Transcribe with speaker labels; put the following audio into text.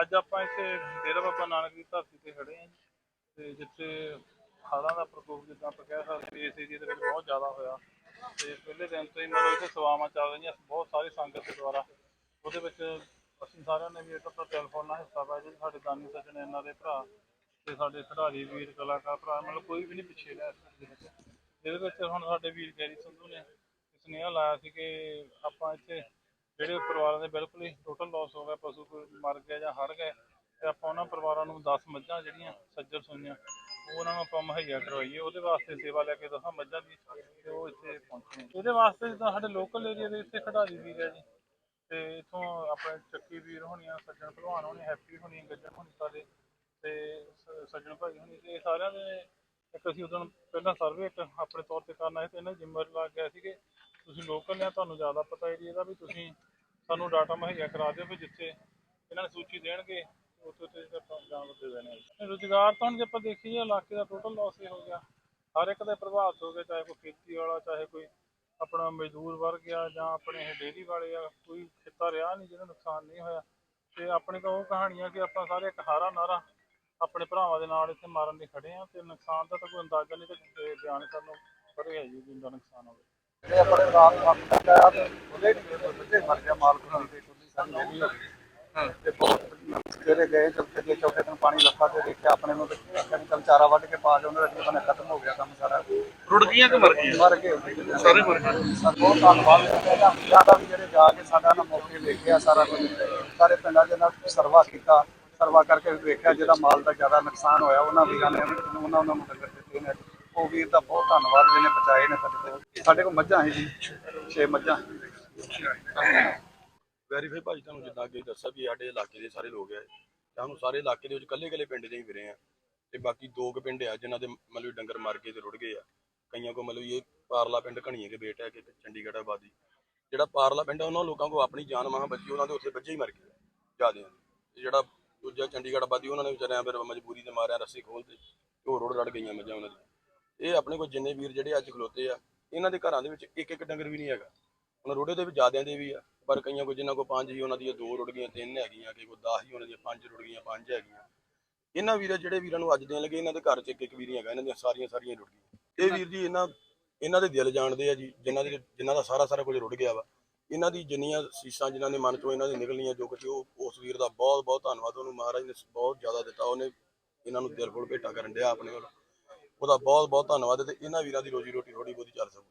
Speaker 1: ਅੱਜ ਆਪਾਂ ਇੱਥੇ ਡੇਰਾ ਬਾਬਾ ਨਾਨਕ ਦੀ ਧਰਤੀ ਤੇ ਖੜੇ ਆਂ ਤੇ ਜਿੱਥੇ ਹੜ੍ਹਾਂ ਦਾ ਪ੍ਰਕੋਪ ਜਿੱਦਾਂ ਆਪਾਂ ਕਹਿ ਸਕਦੇ ਇਸ ਏਰੀਏ ਦੇ ਵਿੱਚ ਬਹੁਤ ਜ਼ਿਆਦਾ ਹੋਇਆ। ਤੇ ਪਹਿਲੇ ਦਿਨ ਤੋਂ ਹੀ ਮਤਲਬ ਇੱਥੇ ਸਵਾਵਾਂ ਚੱਲ ਰਹੀਆਂ, ਬਹੁਤ ਸਾਰੇ ਸੰਗਤ ਦੇ ਦੁਆਰਾ। ਉਹਦੇ ਵਿੱਚ ਅਸੀਂ ਸਾਰਿਆਂ ਨੇ ਵੀ ਇੱਕ ਆਪਣਾ ਟੈਲੀਫੋਨ ਨਾਲ ਹਿੱਸਾ ਪਾਇਆ, ਜਿਹੜੇ ਸਾਡੇ ਦਾਨੀ ਸੱਜਣ ਇਹਨਾਂ ਦੇ ਭਰਾ ਤੇ ਸਾਡੇ ਖਿਡਾਰੀ ਵੀਰ, ਕਲਾਕਾਰ ਭਰਾ, ਮਤਲਬ ਕੋਈ ਵੀ ਨਹੀਂ ਪਿੱਛੇ ਰਿਹਾ ਇਸ ਦੇ ਵਿੱਚ। ਇਹਦੇ ਵਿੱਚ ਹੁਣ ਸਾਡੇ ਵੀਰ ਗੈਰੀ ਸੰਧੂ ਨੇ ਸੁਨੇਹਾ ਲਾਇਆ ਸੀ ਕਿ ਆਪਾਂ ਇੱਥੇ ਜਿਹੜੇ ਪਰਿਵਾਰਾਂ ਦੇ ਬਿਲਕੁਲ ਹੀ ਟੋਟਲ ਲਾਸ ਹੋ ਗਿਆ ਪਸ਼ੂ ਕੋਈ ਮਰ ਗਿਆ ਜਾਂ ਹਰ ਗਏ, ਤੇ ਆਪਾਂ ਉਹਨਾਂ ਪਰਿਵਾਰਾਂ ਨੂੰ 10 ਮੱਝਾਂ ਜਿਹੜੀਆਂ ਸੱਜਰ ਸੂਈਆਂ, ਉਹ ਉਹਨਾਂ ਨੂੰ ਆਪਾਂ ਮੁਹੱਈਆ ਕਰਵਾਈਏ, ਉਹਦੇ ਵਾਸਤੇ ਸੇਵਾ ਲੈ ਕੇ ਦਸਾਂ ਮੱਝਾਂ ਦੀ, ਤੇ ਉਹ ਇੱਥੇ ਪਹੁੰਚੇ ਇਹਦੇ ਵਾਸਤੇ ਜਿੱਦਾਂ ਸਾਡੇ ਲੋਕਲ ਏਰੀਆ ਦੇ ਇੱਥੇ ਖਿਡਾਰੀ ਵੀਰ ਹੈ ਜੀ, ਤੇ ਇਥੋਂ ਆਪਣੇ ਚੱਕੀ ਵੀਰ ਹੋਣੀਆਂ, ਸੱਜਣ ਭਲਵਾਨ ਹੋਣੀ, ਹੈਪੀ ਹੋਣੀ, ਗੱਜਣ ਹੋਣੀ ਸਾਰੇ, ਤੇ ਸ- ਸੱਜਣ ਭਾਈ ਹੋਣੀ, ਤੇ ਇਹ ਸਾਰਿਆਂ ਦੇ ਇੱਕ ਅਸੀਂ ਉਦੋਂ ਪਹਿਲਾਂ ਸਰਵੇ ਇੱਕ ਆਪਣੇ ਤੌਰ ਤੇ ਕਰਨਾ ਸੀ, ਤੇ ਇਹਨਾਂ ਜ਼ਿੰਮੇਵਾਰੀ ਲੱਗ ਗਿਆ ਸੀ ਕਿ ਤੁਸੀਂ ਲੋਕਲ ਨੇ ਤੁਹਾਨੂੰ ਜ਼ਿਆਦਾ ਪਤਾ ਏਰੀਆ ਦਾ ਵੀ ਤੁਸੀਂ ਸਾਨੂੰ ਡਾਟਾ ਮੁਹੱਈਆ ਕਰਾ ਦਿਓ ਵੀ ਜਿੱਥੇ ਇਹਨਾਂ ਨੇ ਸੂਚੀ ਦੇਣਗੇ, ਉੱਥੇ ਉੱਥੇ ਆਪਾਂ ਜਾਣ ਦੇ ਦੇਣੇ ਆ। ਰੁਜ਼ਗਾਰ ਤਾਂ ਹੁਣ ਜੇ ਆਪਾਂ ਦੇਖੀਏ, ਇਲਾਕੇ ਦਾ ਟੋਟਲ ਲਾਸ ਹੀ ਹੋ ਗਿਆ। ਹਰ ਇੱਕ ਦੇ ਪ੍ਰਭਾਵਿਤ ਹੋ ਗਏ, ਚਾਹੇ ਕੋਈ ਖੇਤੀ ਵਾਲਾ ਚਾਹੇ ਕੋਈ ਆਪਣਾ ਮਜ਼ਦੂਰ ਵਰਗ ਆ, ਜਾਂ ਆਪਣੇ ਇਹ ਡੇਅਰੀ ਵਾਲੇ ਆ, ਕੋਈ ਖੇਤਾ ਰਿਹਾ ਨਹੀਂ ਜਿਹਦਾ ਨੁਕਸਾਨ ਨਹੀਂ ਹੋਇਆ। ਤੇ ਆਪਣੀ ਤਾਂ ਉਹ ਕਹਾਣੀਆਂ ਕਿ ਆਪਾਂ ਸਾਰੇ ਇੱਕ ਹਾਰਾ ਨਾਰਾ ਆਪਣੇ ਭਰਾਵਾਂ ਦੇ ਨਾਲ ਇੱਥੇ ਮਾਰਨ ਲਈ ਖੜੇ ਆ, ਤੇ ਨੁਕਸਾਨ ਦਾ ਤਾਂ ਕੋਈ ਅੰਦਾਜ਼ਾ ਨਹੀਂ ਤੇ ਬਿਆਨ ਕਰਨ ਨੂੰ, ਪਰੇ ਹੈ ਜੀ, ਜਿੰਦਾ ਨੁਕਸਾਨ ਹੋਵੇ
Speaker 2: ਜਿਹੜੇ ਆਪਣੇ ਰਾਤ ਵਾਪਸ ਆਇਆ ਤੇ ਉਹਦੇ ਨਹੀਂ ਬੱਚੇ ਮਰ ਗਿਆ ਮਾਲ ਖੁਣਾ ਦੇ ਕੋਈ ਸਾਰੀ ਨਹੀਂ ਹੋ ਗਈ ਤੇ ਬਹੁਤ ਜਿਹੜੇ ਗਏ ਚੌਥੇ ਦੇ ਚੌਥੇ ਦਿਨ ਪਾਣੀ ਲੱਥਾ ਤੇ ਦੇਖਿਆ ਆਪਣੇ ਨੂੰ ਤੇ ਕੈਮੀਕਲ ਚਾਰਾ ਵੱਢ ਕੇ ਪਾ ਕੇ ਉਹਨਾਂ ਦਾ ਜੀਵਨ ਖਤਮ ਹੋ ਗਿਆ ਕੰਮ ਸਾਰਾ।
Speaker 3: ਰੁੜ ਗਈਆਂ ਕਿ ਮਰ ਗਈਆਂ?
Speaker 2: ਮਰ ਗਏ।
Speaker 3: ਸਾਰੇ ਮਰ ਗਏ।
Speaker 2: ਸਰ ਬਹੁਤ ਧੰਨਵਾਦ। ਇਹਦਾ ਜ਼ਿਆਦਾ ਵੀ ਜਿਹੜੇ ਜਾ ਕੇ ਸਾਡਾ ਨਾ ਮੌਕੇ ਵੇਖਿਆ ਸਾਰਾ ਕੁਝ ਸਾਰੇ ਪਿੰਡਾਂ ਦੇ ਨਾਲ ਸਰਵਾ ਕੀਤਾ। ਸਰਵਾ ਕਰਕੇ ਵੇਖਿਆ ਜਿਹਦਾ ਮਾਲ ਦਾ ਜ਼ਿਆਦਾ ਨੁਕਸਾਨ ਹੋਇਆ ਉਹਨਾਂ ਵੀਰਾਂ ਨੇ ਉਹਨਾਂ ਉਹਨਾਂ ਨੂੰ ਡੰਗਰ ਦਿੱਤੇ ਨੇ। ਉਹ ਵੀਰ ਦਾ ਬਹੁਤ ਧੰਨਵਾਦ ਜਿਹਨੇ ਬਚਾਏ ਨੇ ਸਾਡੇ ਸਾਡੇ ਕੋਲ ਮੱਝਾਂ ਹੈ ਜੀ 6 ਮੱਝਾਂ।
Speaker 4: ਵੈਰੀਫਾਈ ਭਾਜੀ ਤੁਹਾਨੂੰ ਜਿੱਦਾਂ ਅੱਗੇ ਦੱਸਿਆ ਵੀ ਸਾਡੇ ਇਲਾਕੇ ਦੇ ਸਾਰੇ ਲੋਕ ਆ। ਸਾਨੂੰ ਸਾਰੇ ਇਲਾਕੇ ਦੇ ਵਿੱਚ ਕੱਲੇ ਕੱਲੇ ਪਿੰਡ ਦੇ ਹੀ ਫਿਰੇ ਆ। ਤੇ ਬਾਕੀ ਦੋ ਕੁ ਪਿੰਡ ਆ ਜਿਨ੍ਹਾਂ ਦੇ ਮਤਲਬ ਡੰਗਰ ਮਰ ਗਏ ਤੇ ਰੁੜ ਗਏ ਆ। ਕਈਆਂ ਕੋ ਮਤਲਬ ਇਹ ਪਾਰਲਾ ਪਿੰਡ ਘਣੀਏ ਕੇ ਬੇਟਾ ਕਿ ਚੰਡੀਗੜ੍ਹ ਆਬਾਦੀ। ਜਿਹੜਾ ਪਾਰਲਾ ਪਿੰਡ ਆ, ਉਹਨਾਂ ਲੋਕਾਂ ਕੋ ਆਪਣੀ ਜਾਨ ਮਾਂ ਬਚੀ, ਉਹਨਾਂ ਦੇ ਉੱਥੇ ਬੱਚੇ ਹੀ ਮਰ ਗਏ ਜਿਆਦੇ ਤੇ ਜਿਹੜਾ ਦੂਜਾ ਚੰਡੀਗੜ੍ਹ ਆਬਾਦੀ, ਉਹਨਾਂ ਨੇ ਵਿਚਾਰਿਆਂ ਫਿਰ ਮਜਬੂਰੀ ਤੇ ਮਾਰਿਆ, ਰੱਸੀ ਖੋਲ ਤੇ ਉਹ ਰੁੜ ਰੜ ਗਈਆਂ ਮੱਝਾਂ ਉਹਨਾਂ ਦੀ ਇਹ ਆਪਣੇ ਕੋਲ ਜਿੰਨੇ ਵੀਰ ਜਿਹੜੇ ਅੱਜ ਖਲੋਤੇ ਆ ਇਹਨਾਂ ਦੇ ਘਰਾਂ ਦੇ ਵਿੱਚ ਇੱਕ ਇੱਕ ਡੰਗਰ ਵੀ ਨਹੀਂ ਹੈਗਾ। ਹੁਣ ਰੋੜੇ ਦੇ ਵੀ ਜ਼ਿਆਦਿਆਂ ਦੇ ਵੀ ਆ, ਪਰ ਕਈਆਂ ਕੋ ਜਿਨ੍ਹਾਂ ਕੋ ਪੰਜ ਹੀ ਉਹਨਾਂ ਦੀਆਂ ਦੋ ਰੁੜ ਗਈਆਂ, ਤਿੰਨ ਹੈਗੀਆਂ ਕਿ ਕੋ 10 ਹੀ ਉਹਨਾਂ ਦੀਆਂ ਪੰਜ ਰੁੜ ਗਈਆਂ, ਪੰਜ ਹੈਗੀਆਂ। ਇਹਨਾਂ ਵੀਰਾਂ, ਜਿਹੜੇ ਵੀਰਾਂ ਨੂੰ ਅੱਜ ਦੇਣ ਲੱਗੇ, ਇਹਨਾਂ ਦੇ ਘਰ 'ਚ ਇੱਕ ਇੱਕ ਵੀਰ ਹੈਗਾ, ਇਹਨਾਂ ਦੀਆਂ ਸਾਰੀਆਂ ਸਾਰੀਆਂ ਰੁੜ ਗਈਆਂ। ਇਹ ਵੀਰ ਜੀ, ਇਹਨਾਂ ਇਹਨਾਂ ਦੇ ਦਿਲ ਜਾਣਦੇ ਆ ਜੀ ਜਿਨ੍ਹਾਂ ਦੇ ਜਿਨ੍ਹਾਂ ਦਾ ਸਾਰਾ ਸਾਰਾ ਕੁਝ ਰੁੜ ਗਿਆ ਵਾ। ਇਹਨਾਂ ਦੀ ਜਿੰਨੀਆਂ ਸੀਸਾਂ ਜਿਨ੍ਹਾਂ ਦੇ ਮਨ ਚੋਂ ਇਹਨਾਂ ਦੀ ਨਿਕਲਣੀਆਂ ਜੋ ਕੁਝ ਉਹ ਉਸ ਵੀਰ ਦਾ ਬਹੁਤ ਬਹੁਤ ਧੰਨਵਾਦ ਉਹਨੂੰ ਮਹਾਰਾਜ ਨੇ ਬਹੁਤ ਜ਼ਿਆਦਾ ਦਿੱਤਾ, ਉਹਨੇ ਇਹਨਾਂ ਨੂੰ ਦਿਲ ਫੁੱਲ ਭੇਟਾ ਕਰਨ ਡਿਆ ਆਪਣੇ ਕੋਲ ਉਹਦਾ ਬਹੁਤ ਬਹੁਤ ਧੰਨਵਾਦ ਤੇ ਇਹਨਾਂ ਵੀਰਾਂ ਦੀ ਰੋਜੀ ਰੋਟੀ ਥੋੜੀ ਬਹੁਤੀ ਚੱਲ ਸਕੂ।